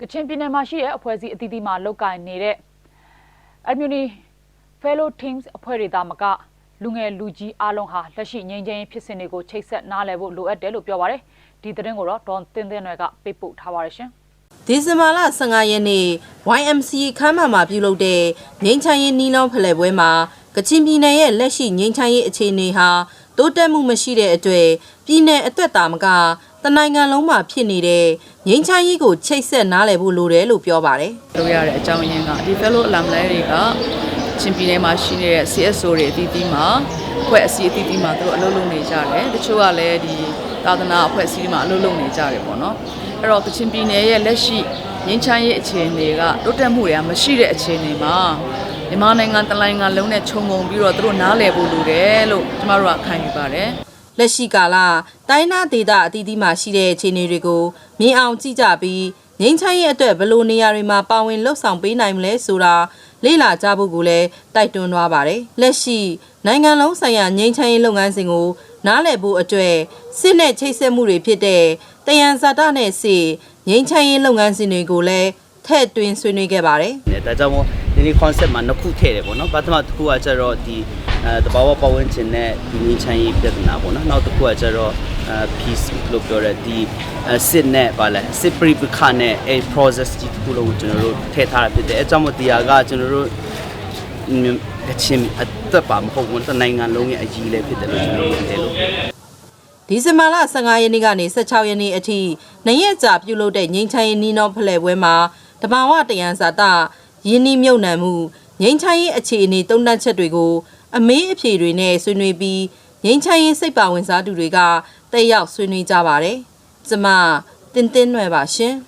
ကချင်ပြည်နယ်မှာရှိတဲ့အဖွဲ့အစည်းအသီးသီးမှာလုတ်ကင်နေတဲ့ Immunity Fellow Teams အဖွဲ့တွေသားမကလူငယ်လူကြီးအားလုံးဟာလက်ရှိငြိမ်းချမ်းရေးဖြစ်စဉ်တွေကိုချိတ်ဆက်နားလည်ဖို့လိုအပ်တယ်လို့ပြောပါရယ်ဒီသတင်းကိုတော့ဒေါန်တင်တင်ရွယ်ကပေးပို့ထားပါရရှင်ဒီဇင်ဘာလ15ရက်နေ့ YMCA ခမ်းမမှာပြုလုပ်တဲ့ငိမ့်ချမ်းရေးနီးနောင်ဖလှယ်ပွဲမှာကချင်ပြည်နယ်ရဲ့လက်ရှိငိမ့်ချမ်းရေးအခြေအနေဟာတိုးတက်မှုမရှိတဲ့အတွေ့ပြည်내အသက်တာမကတနိုင်ငံလုံးမှာဖြစ်နေတဲ့ ငိမ့်ချမ်းရေးကိုချိတ်ဆက်နားလည်ဖို့လိုတယ်လို့ပြောပါတယ်လုပ်ရတဲ့အကြောင်းရင်းကဒီ fellow alumni တွေကချင်းပြည်နယ်မှာရှိနေတဲ့ CSO တွေအသီးသီးမှာအဖွဲ့အစည်းအသီးသီးမှာသူတို့အလုပ်လုပ်နေကြတယ်တချို့ကလည်းဒီသာသနာအဖွဲ့အစည်းတွေမှာအလုပ်လုပ်နေကြတယ်ပေါ့နော်အဲ့တော့ကချင်ပြည်နယ်ရဲ့လက်ရှိငင်းချမ်းရေးအခြေအနေကတိုးတက်မှုတွေကမရှိတဲ့အခြေအနေမှာမြန်မာနိုင်ငံတလိုင်းကလုံးနဲ့ခြုံငုံပြီးတော့သူတို့နားလည်ဖို့လိုတယ်လို့ကျမတို့ကခံယူပါတယ် လက်ရှိကာလတိုင်းနာဒေသအသီးသီးမှာရှိတဲ့အခြေအနေတွေကိုမြင်အောင်ကြည့်ကြပြီးငိမ့်ချမ်းရဲ့အတွက်ဘယ်လိုနေရာတွေမှာပါဝင်လှုပ်ဆောင်ပေးနိုင်မလဲဆိုတာလေ့လာကြဖို့ကိုလည်းတိုက်တွန်းသွားပါတယ်။လက်ရှိနိုင်ငံလုံးဆိုင်ရာငိမ့်ချမ်းရေးလုပ်ငန်းစဉ်ကိုနားလည်ဖို့အတွက်စစ်နဲ့ချိတ်ဆက်မှုတွေဖြစ်တဲ့တယံဇာတနဲ့စစ်ငိမ့်ချမ်းရေးလုပ်ငန်းစဉ်တွေကိုလည်းထည့်သွင်းဆွေးနွေးခဲ့ပါတယ်။တယ်ဒါကြောင့်မို့ဒီနေ့ concept မှာနှစ်ခုထည့်တယ်ပေါ့နော်ပထမတစ်ခုကကျတော့ဒီ အဲတဘာဝပတ်ဝန်းကျင်နဲ့ဒီငင်းချမ်းရေးပြဿနာပေါ့နော်နောက်တစ်ခုကကျတော့အဲ peace လို့ပြောတဲ့ဒီအဲစစ်နဲ့ဗာလဲစစ်ပရိပခနဲ့အဲ process ကြီးတစ်ခုလုံးကိုကျွန်တော်တို့ထည့်ထားတာဖြစ်တယ်အဲကြောင့်မို့ဒီဟာကကျွန်တော်တို့ကချင်းအသက်ပါမဟုတ်ဘူးတနိုင်ငံလုံးရဲ့အကြီးလည်းဖြစ်တယ်လို့ကျွန်တော်တို့မြင်တယ်လို့ဒီဇင်ဘာလ15ရက်နေ့ကနေ16ရက်နေ့အထိနှစ်ရက်ကြာပြုလုပ်တဲ့ငိမ့်ချမ်းရေးနီးနောဖလှယ်ပွဲမှာတဘာဝတယံဇာတယင်းနှီးမြုပ်နှံမှု ငိမ့်ချမ်းရေးအခြေအနေတုံ့တက်ချက်တွေကိုအမေးအဖြေတွေနဲ့ဆွေးနွေးပြီးငိမ့်ချမ်းရေးစိတ်ပါဝင်စားသူတွေကတက်ရောက်ဆွေးနွေးကြပါတယ်။ကျမတင်တင်းနွယ်ပါရှင်။